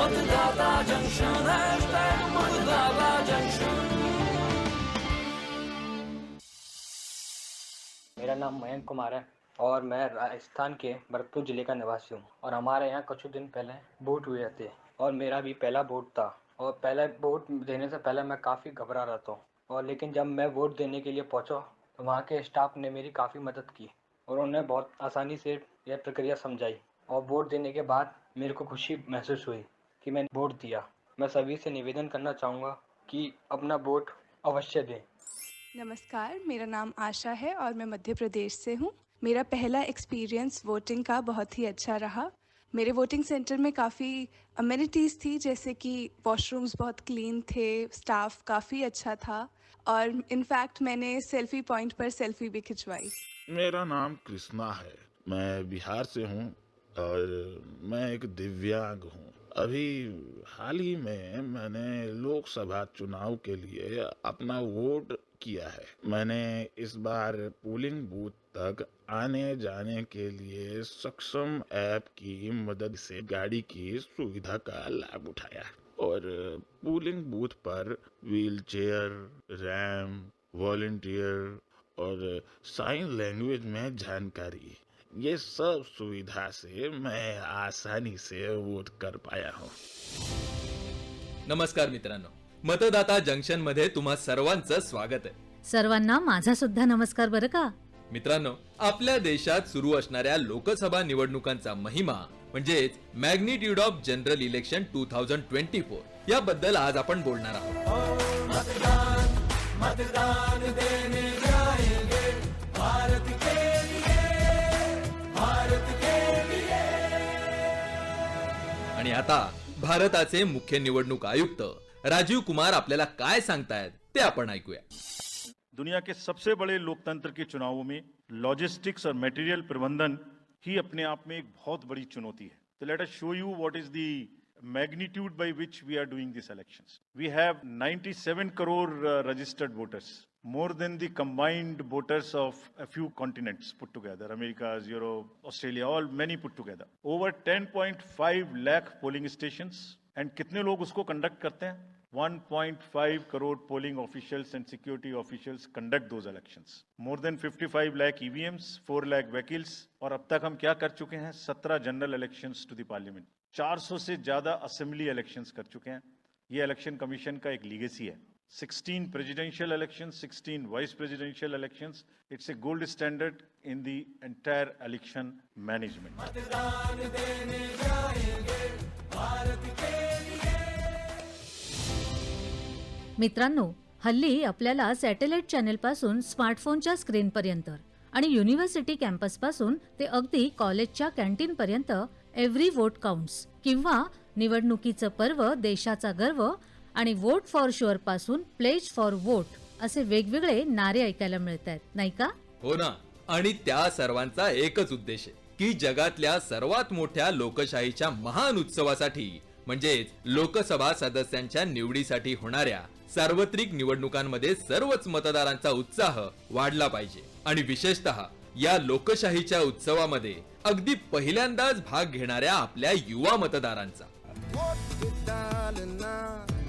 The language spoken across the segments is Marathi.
मतदाता जंक्शन मतदाता जंक्शन मेरा नाम मयंक कुमार है और मैं राजस्थान के भरतपुर ज़िले का निवासी हूँ और हमारे यहाँ कुछ दिन पहले वोट हुए थे और मेरा भी पहला वोट था और पहले वोट देने से पहले मैं काफ़ी घबरा रहा था और लेकिन जब मैं वोट देने के लिए पहुँचा तो वहाँ के स्टाफ ने मेरी काफ़ी मदद की और उन्होंने बहुत आसानी से यह प्रक्रिया समझाई और वोट देने के बाद मेरे को खुशी महसूस हुई। कि मैंने वोट दिया। मैं सभी से निवेदन करना चाहूँगा कि अपना वोट अवश्य दें। नमस्कार मेरा नाम आशा है और मैं मध्य प्रदेश से हूँ। मेरा पहला एक्सपीरियंस वोटिंग का बहुत ही अच्छा रहा। मेरे वोटिंग सेंटर में काफ़ी अमेनिटीज़ थी जैसे कि वॉशरूम्स बहुत क्लीन थे स्टाफ काफ़ी अच्छा था और इनफैक्ट मैंने सेल्फी पॉइंट पर सेल्फी भी खिंचवाई। मेरा नाम कृष्णा है। मैं बिहार से हूँ और मैं एक दिव्यांग हूँ। अभी हाल ही में मैंने लोकसभा चुनाव के लिए अपना वोट किया है। मैंने इस बार पोलिंग बूथ तक आने जाने के लिए सक्षम ऐप की मदद से गाड़ी की सुविधा का लाभ उठाया और पोलिंग बूथ पर व्हील चेयर रैम, वॉल्टियर और साइन लैंग्वेज में जानकारी ये सब सुविधा से मैं आसानी से वोट कर पाया हूँ। नमस्कार मित्रांनो मतदाता जंक्शनमध्ये तुम्हा सर्वांचं स्वागत आहे. सर्वांना माझा सुद्धा नमस्कार बरं का? मित्रांनो आपल्या देशात सुरू असणाऱ्या लोकसभा निवडणुकांचा महिमा म्हणजेच magnitude of general election two thousand twenty four याबद्दल आज आपण बोलणार आहोत. मतदान मतदान देने आणि आता भारताचे मुख्य निवडणूक आयुक्त राजीव कुमार आपल्याला काय सांगतायत ते आपण ऐकूया. दुनिया के सबसे बड़े लोकतंत्र के चुनावों में लॉजिस्टिक्स और मटेरियल प्रबंधन ही अपने आप में एक बहुत बड़ी चुनौती है। तो let us show you what is the magnitude by which we are doing these elections. We have 97 crore uh, registered voters, more than the combined voters of a few continents put together, Americas, Europe, Australia, all many put together. Over 10.5 lakh polling stations and कितने लोग उसको conduct करते हैं 1.5 crore polling officials and security officials conduct those elections. More than 55 lakh EVMs, 4 lakh vehicles और अब तक हम क्या कर चुके हैं 17 general elections to the parliament 400 से ज्यादा असेंबली इलेक्शंस कर चुके हैं। ये इलेक्शन कमीशन का एक लीगेसी है। 16 presidential elections 16 vice presidential elections it's a gold standard in the entire election management. मतदान देने जाएंगे भारत के लिए। मित्रांनो हल्ली आपल्याला सॅटेलाइट चॅनेल पासून स्मार्टफोनच्या स्क्रीन पर्यंत आणि युनिव्हर्सिटी कॅम्पसपासून ते अगदी कॉलेजच्या कॅन्टीन पर्यंत एव्हरी वोट काउंट्स किंवा निवडणुकीचं पर्व देशाचा गर्व आणि वोट फॉर शुअरपासून प्लेज फॉर वोट असे वेगवेगळे नारे ऐकायला मिळत आहेत नाही का? हो ना. आणि त्या सर्वांचा एकच उद्देश आहे की जगातल्या सर्वात मोठ्या लोकशाहीच्या महान उत्सवासाठी म्हणजेच लोकसभा सदस्यांच्या निवडीसाठी होणाऱ्या सार्वत्रिक निवडणुकांमध्ये सर्वच मतदारांचा उत्साह वाढला पाहिजे. आणि विशेषतः या लोकशाहीच्या उत्सवामध्ये अगदी पहिल्यांदाच भाग घेणाऱ्या आपल्या युवा मतदारांचा.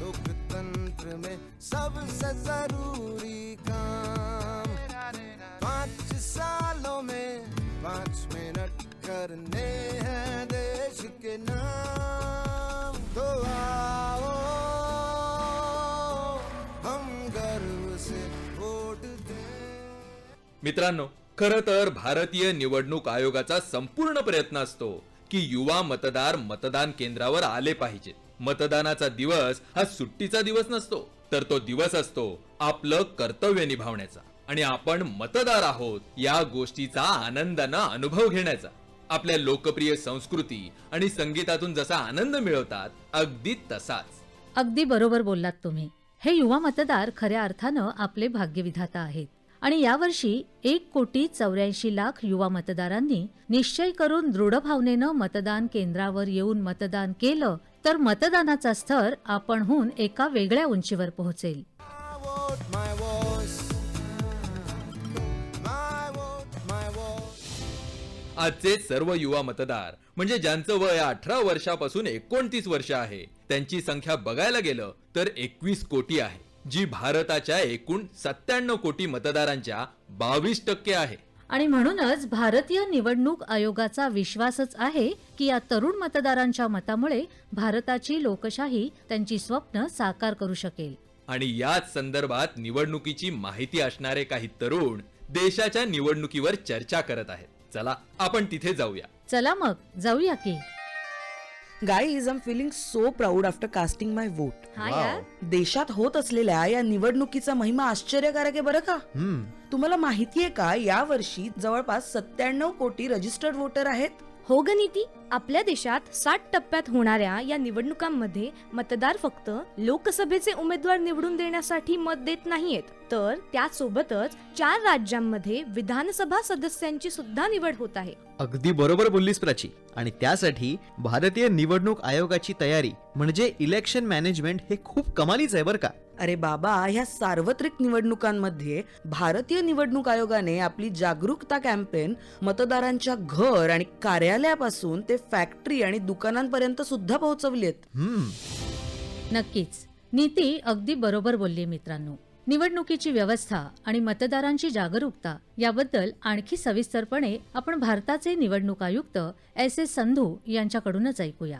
लोकतंत्र में सबसे जरूरी काम. पाँच सालों में पाँच मिनट करने हैं देश के नाम. तो आओ हम गर्व से वोट दें। मित्रांनो खर तर भारतीय निवडणूक आयोगाचा संपूर्ण प्रयत्न असतो की युवा मतदार मतदान केंद्रावर आले पाहिजेत मतदानाचा दिवस हा सुट्टीचा दिवस नसतो तर तो दिवस असतो आपलं कर्तव्य निभावण्याचा. आणि आपण मतदार आहोत या गोष्टीचा आनंदानं अनुभव घेण्याचा. आपल्या लोकप्रिय संस्कृती आणि संगीतातून जसा आनंद मिळवतात अगदी तसाच. अगदी बरोबर बोललात तुम्ही. हे युवा मतदार खऱ्या अर्थानं आपले भाग्यविधाता आहेत. आणि यावर्षी एक कोटी चौऱ्याऐंशी लाख युवा मतदारांनी निश्चय करून दृढ भावनेनं मतदान केंद्रावर येऊन मतदान केलं तर मतदानाचा स्तर आपणहून एका वेगळ्या उंचीवर पोहोचेल. आजचे सर्व युवा मतदार म्हणजे ज्यांचं वय अठरा वर्षापासून एकोणतीस वर्ष आहे त्यांची संख्या बघायला गेलं तर एकवीस कोटी आहे. जी भारताच्या एकूण सत्त्याण्णव कोटी मतदारांच्या बावीस टक्के आहे. आणि म्हणूनच भारतीय निवडणूक आयोगाचा विश्वासच आहे की या तरुण मतदारांच्या मतामुळे भारताची लोकशाही त्यांची स्वप्न साकार करू शकेल. आणि याच संदर्भात निवडणुकीची माहिती असणारे काही तरुण देशाच्या निवडणुकीवर चर्चा करत आहेत. चला आपण तिथे जाऊया. चला मग जाऊया की. Guys am feeling so proud after casting my vote हा यार. देशात होत असलेल्या या निवडणुकीचा महिमा आश्चर्यकारक आहे बरं का? तुम्हाला माहितीये का या वर्षी जवळपास सत्त्याण्णव कोटी रजिस्टर्ड वोटर आहेत? हो ग नीती आपल्या देशात साठ टप्प्यात होणाऱ्या या निवडणुकांमध्ये मतदार फक्त लोकसभेचे उमेदवार निवडून देण्यासाठी मत देत नाहीयेत. तर त्यासोबतच चार राज्यांमध्ये विधानसभा सदस्यांची सुद्धा निवड होत आहे. अगदी बरोबर बोललीस प्राची. आणि त्यासाठी भारतीय निवडणूक आयोगाची तयारी म्हणजे इलेक्शन मॅनेजमेंट हे खूप कमालीच आहे बरं का? अरे बाबा ह्या सार्वत्रिक निवडणुकांमध्ये भारतीय निवडणूक आयोगाने आपली जागरूकता कॅम्पेन मतदारांच्या घर आणि कार्यालयापासून ते फॅक्टरी आणि दुकानांपर्यंत सुद्धा पोहोचवली आहेत. नक्कीच. नीती अगदी बरोबर बोलली मित्रांनो. निवडणुकीची व्यवस्था आणि मतदारांची जागरूकता याबद्दल आणखी सविस्तरपणे आपण भारताचे निवडणूक आयुक्त एस एस संधू यांच्याकडूनच ऐकूया.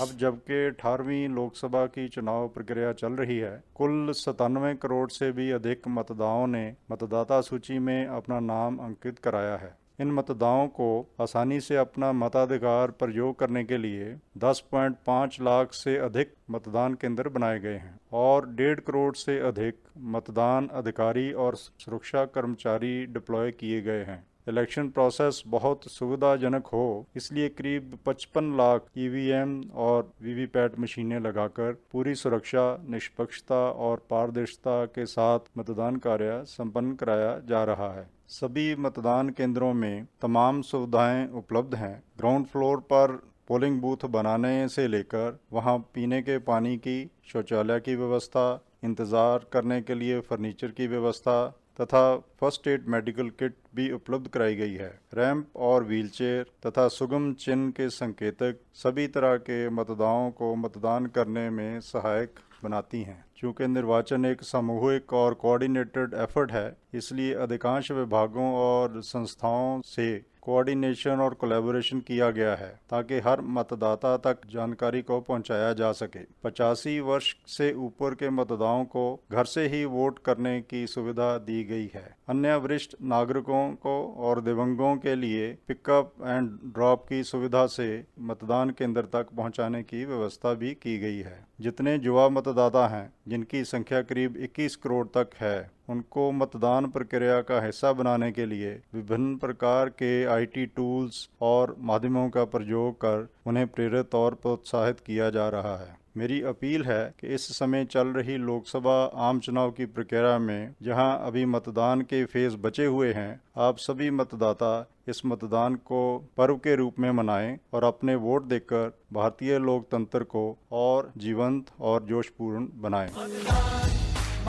अब जबकि अठारहवीं लोकसभा की चुनाव प्रक्रिया चल रही है कुल सतानवे करोड़ से भी अधिक मतदाताओं ने मतदाता सूची में अपना नाम अंकित कराया है। इन मतदाओं को आसानी से अपना मताधिकार प्रयोग करने के लिए 10.5 लाख से अधिक मतदान केंद्र बनाए गए हैं और डेढ़ करोड़ से अधिक मतदान अधिकारी और सुरक्षा कर्मचारी डिप्लॉय किए गए हैं। इलेक्शन प्रोसेस बहुत सुविधाजनक हो, इसलिए करीब 55 लाख ईवीएम और वीवीपैट मशीनें लगाकर पूरी सुरक्षा, निष्पक्षता और पारदर्शिता के साथ मतदान कार्य संपन्न कराया जा रहा है। सभी मतदान केंद्रों में तमाम सुविधाएँ उपलब्ध हैं। ग्राउंड फ्लोर पर पोलिंग बूथ बनाने से लेकर वहाँ पीने के पानी की, शौचालय की व्यवस्था, इंतज़ार करने के लिए फर्नीचर की व्यवस्था तथा फ़र्स्ट एड मेडिकल किट भी उपलब्ध कराई गई है। रैंप और व्हीलचेयर तथा सुगम चिन्ह के संकेतक सभी तरह के मतदाओं को मतदान करने में सहायक बनाती हैं। चूँकि निर्वाचन एक सामूहिक और कोऑर्डिनेटेड एफर्ट है, इसलिए अधिकांश विभागों और संस्थाओं से कोऑर्डिनेशन और कोलेबोरेशन किया गया है ताकि हर मतदाता तक जानकारी को पहुँचाया जा सके। पचासी वर्ष से ऊपर के मतदाताओं को घर से ही वोट करने की सुविधा दी गई है। अन्य वरिष्ठ नागरिकों को और दिव्यांगों के लिए पिकअप एंड ड्रॉप की सुविधा से मतदान केंद्र तक पहुँचाने की व्यवस्था भी की गई है। जितने युवा मतदाता हैं, जिनकी संख्या करीब 21 करोड़ तक है, उनको मतदान प्रक्रिया का हिस्सा बनाने के लिए विभिन्न प्रकार के आईटी टूल्स और माध्यमों का प्रयोग कर उन्हें प्रेरित और प्रोत्साहित किया जा रहा है। मेरी अपील है कि इस समय चल रही लोकसभा आम चुनाव की प्रक्रिया में, जहाँ अभी मतदान के फ़ेज़ बचे हुए हैं, आप सभी मतदाता इस मतदान को पर्व के रूप में मनाएँ और अपने वोट देकर भारतीय लोकतंत्र को और जीवंत और जोशपूर्ण बनाएँ।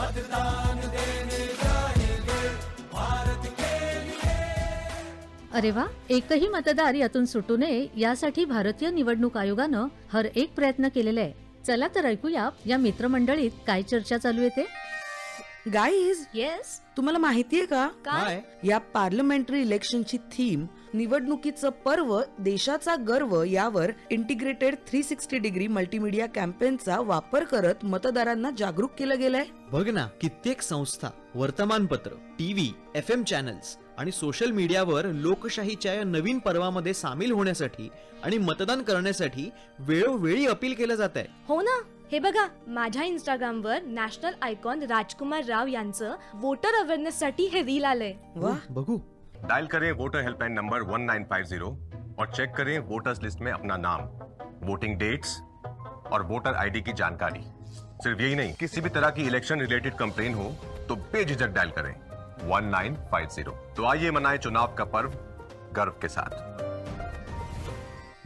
मतदान देने जाएँगे भारत अरे वा, एकही मतदार यातून सुटू नये, यासाठी भारतीय निवडणूक आयोगानं हर एक प्रयत्न केलेला आहे. चला तर ऐकूया या मित्रमंडळीत काय चर्चा चालू आहे ते गाईज येस तुम्हाला माहितीये का? काय? या पार्लमेंटरी इलेक्शनची थीम निवडणुकीचं पर्व देशाचा गर्व यावर integrated three sixty degree multimedia कॅम्पेनचा वापर करत मतदारांना जागरूक केलं गेलंय. बघ ना कित्येक संस्था वर्तमानपत्र टीव्ही एफ एम चॅनल्स आणि सोशल मीडियावर लोकशाहीच्या या नवीन पर्वामध्ये सामील होण्यासाठी आणि मतदान करण्यासाठी वेळोवेळी अपील केलं जात आहे हो ना. हे बघा माझ्या इंस्टाग्रामवर नॅशनल आयकॉन राजकुमार राव यांचं वोटर अवेअरनेस साठी हे रील आलंय. वा. बघू. डायल करें वोटर हेल्पलाइन नंबर 1950 और चेक करें वोटर्स लिस्ट में अपना नाम वोटिंग डेट्स और वोटर आईडी की जानकारी। सिर्फ यही नहीं किसी भी तरह की इलेक्शन रिलेटेड कंप्लेन हो तो बेझिझक डायल करें। 1950 तो आइए मनाए चुनाव का पर्व गर्व के साथ।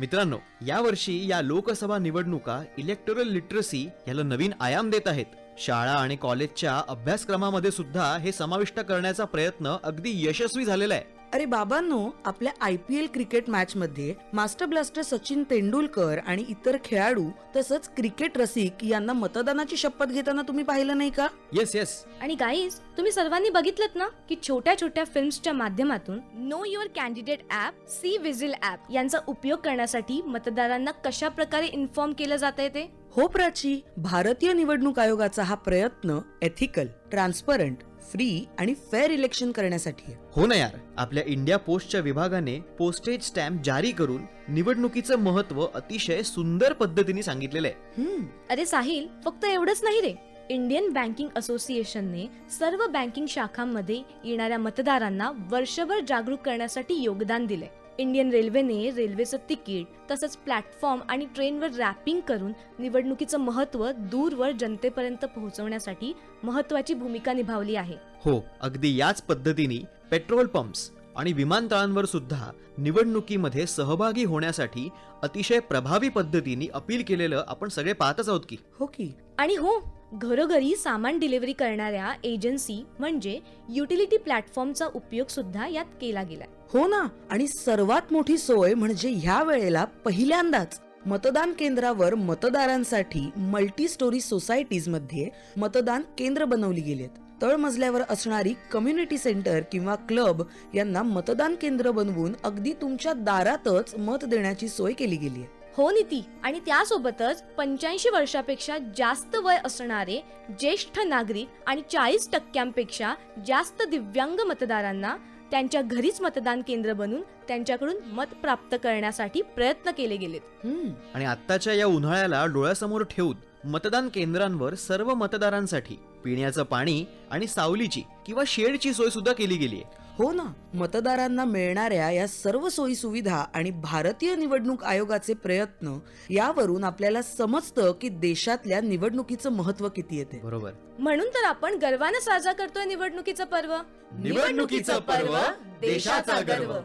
मित्रांनो यावर्षी या लोकसभा निवडणुका इलेक्टोरल लिटरसी याला नवीन आयाम देत आहेत. शाळा आणि कॉलेजच्या अभ्यासक्रमामध्ये सुद्धा हे समाविष्ट करण्याचा प्रयत्न अगदी यशस्वी झालेला आहे. अरे बाबांनो आपल्या I P L cricket match मध्ये मास्टर ब्लास्टर सचिन तेंडुलकर आणि इतर खेळाडू तसंच क्रिकेट रसिक यांना मतदानाची शपथ घेताना तुम्ही पाहिलं नाही का? येस येस आणि गाईज तुम्ही सर्वांनी बघितलं ना की छोट्या छोट्या फिल्म्सच्या माध्यमातून know your candidate app C vigil app यांचा उपयोग करण्यासाठी मतदारांना कशा प्रकारे इन्फॉर्म केलं जात ते? हो प्राची भारतीय निवडणूक आयोगाचा हा प्रयत्न एथिकल ट्रान्सपरंट फ्री आणि फेअर इलेक्शन करण्यासाठी हो ना यार. आपल्या इंडिया पोस्टच्या विभागाने पोस्टेज स्टॅम्प जारी करून निवडणुकीचं महत्त्व अतिशय सुंदर पद्धतीने सांगितलेलं आहे. हम्म, अरे साहिल फक्त एवढंच नाही रे. इंडियन बँकिंग असोसिएशनने सर्व बँकिंग शाखांमध्ये येणाऱ्या मतदारांना वर्षभर जागरूक करण्यासाठी योगदान दिले इंडियन रेल्वेने रेल्वेचं तिकीट तसंच प्लॅटफॉर्म आणि ट्रेनवर रॅपिंग करून निवडणुकीचं महत्त्व दूरवर जनतेपर्यंत पोहोचवण्यासाठी महत्वाची भूमिका निभावली आहे. हो अगदी याच पद्धतीने पेट्रोल पंप्स आणि विमानतळांवर सुद्धा निवडणुकीमध्ये सहभागी होण्यासाठी अतिशय प्रभावी पद्धतीने अपील केलेलं आपण सगळे पाहतच आहोत की. हो की. आणि हो घरोघरी सामान डिलिव्हरी करणाऱ्या एजन्सी म्हणजे युटिलिटी प्लॅटफॉर्मचा उपयोग सुद्धा यात केला गेलाय. हो ना आणि सर्वात मोठी सोय म्हणजे ह्या वेळेला पहिल्यांदाच मतदान केंद्रावर मतदारांसाठी मल्टी स्टोरी सोसायटीजमध्ये मतदान केंद्र बनवली गेलेत. तळमजल्यावर असणारी कम्युनिटी सेंटर किंवा क्लब यांना मतदान केंद्र बनवून अगदी तुमच्या दारातच मत देण्याची सोय केली गेली आहे. हो नीती आणि त्यासोबतच पंच्याऐंशी वर्षापेक्षा जास्त वय असणारे ज्येष्ठ नागरिक आणि चाळीस टक्क्यांपेक्षा जास्त दिव्यांग मतदारांना त्यांच्या घरीच मतदान केंद्र बनून त्यांच्याकडून मत प्राप्त करण्यासाठी प्रयत्न केले गेलेत. आणि आत्ताच्या या उन्हाळ्याला डोळ्यासमोर ठेवून मतदान केंद्रांवर सर्व मतदारांसाठी पिण्याचं पाणी आणि सावलीची किंवा शेडची सोय सुद्धा केली गेली आहे हो ना मतदारांना मिळणाऱ्या या सर्व सोयी सुविधा आणि भारतीय निवडणूक आयोगाचे प्रयत्न यावरून आपल्याला समजतं की देशातल्या निवडणुकीचं महत्त्व किती येते. बरोबर. म्हणून तर आपण गर्वानं साजरा करतोय निवडणुकीचं पर्व. निवडणुकीचं पर्व, देशाचा गर्व.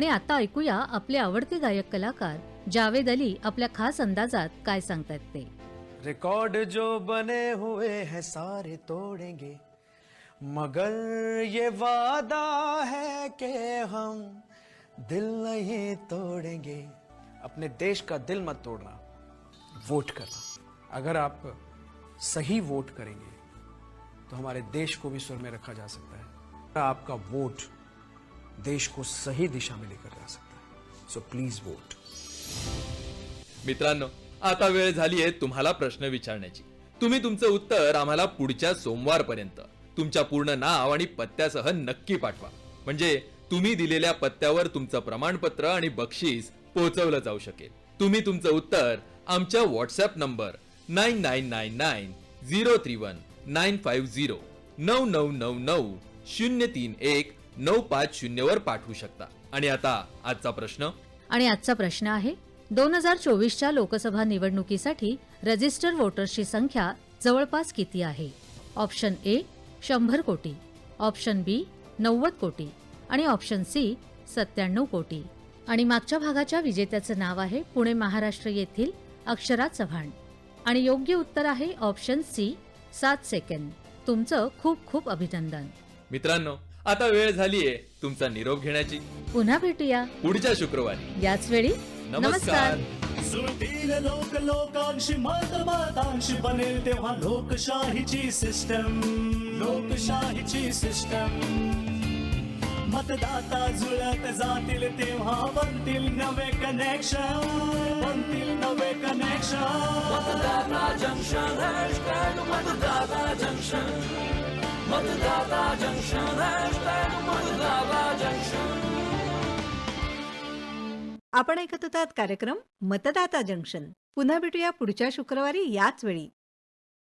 आणि आता ऐकूया आपले आवडते गायक कलाकार जावेद अली आपल्या खास अंदाजात काय सांगतायत ते. रिकॉर्ड जो बने हुए हैं, सारे तोड़ेंगे। मगर ये वादा है कि हम दिल नहीं तोड़ेंगे। अपने देश का दिल मत तोड़ना, वोट करना। अगर आप सही वोट करेंगे तो हमारे देश को भी सुर में रखा जा सकता है। आपका वोट देश को सही दिशा में लेकर जा सकता है। सो प्लीज वोट मित्रांनो आता वेळ झाली आहे तुम्हाला प्रश्न विचारण्याची. तुम्ही तुमचं उत्तर आम्हाला पुढच्या सोमवार पर्यंत तुमच्या पूर्ण नाव आणि पत्त्यासह नक्की पाठवा. म्हणजे तुम्ही दिलेल्या पत्त्यावर तुमचं प्रमाणपत्र आणि बक्षीस पोहोचवलं जाऊ शकेल. तुम्ही तुमचं उत्तर आमच्या WhatsApp number nine nine nine nine zero three one nine five zero नऊ नऊ नऊ नऊ शून्य तीन एक नऊ पाच शून्य वर पाठवू शकता. आणि आता आजचा प्रश्न? आणि आजचा प्रश्न आहे दोन हजार चोवीसच्या लोकसभा निवडणुकीसाठी रजिस्टर वोटर्सची संख्या जवळपास किती आहे? ऑप्शन ए शंभर कोटी. ऑप्शन बी नव्वद कोटी. आणि ऑप्शन सी सत्त्याण्णव कोटी. आणि मागच्या भागाच्या विजेत्याचं नाव आहे पुणे महाराष्ट्र येथील अक्षरा चव्हाण. आणि योग्य उत्तर आहे ऑप्शन सी सात सेकंद. तुमचं खूप खूप अभिनंदन. मित्रांनो आता वेळ झालीये तुमचा निरोप घेण्याची. पुन्हा भेटूया. पुढच्या शुक्रवारी. याच वेळी नमस्कार. सुरतील लोक लोकांशी मत मतांशी बनेल तेव्हा लोकशाहीची सिस्टम लोकशाहीची सिस्टम मतदाता जुळत जातील तेव्हा बनतील नवे कनेक्शन बनतील नवे कनेक्शन मतदाता जंक्शन हॅशटॅग मतदाता जंक्शन मतदाता जंक्शन हॅशटॅग मतदाता जंक्शन आपण ऐकत होतात कार्यक्रम मतदाता जंक्शन. पुन्हा भेटूया पुढच्या शुक्रवारी याच वेळी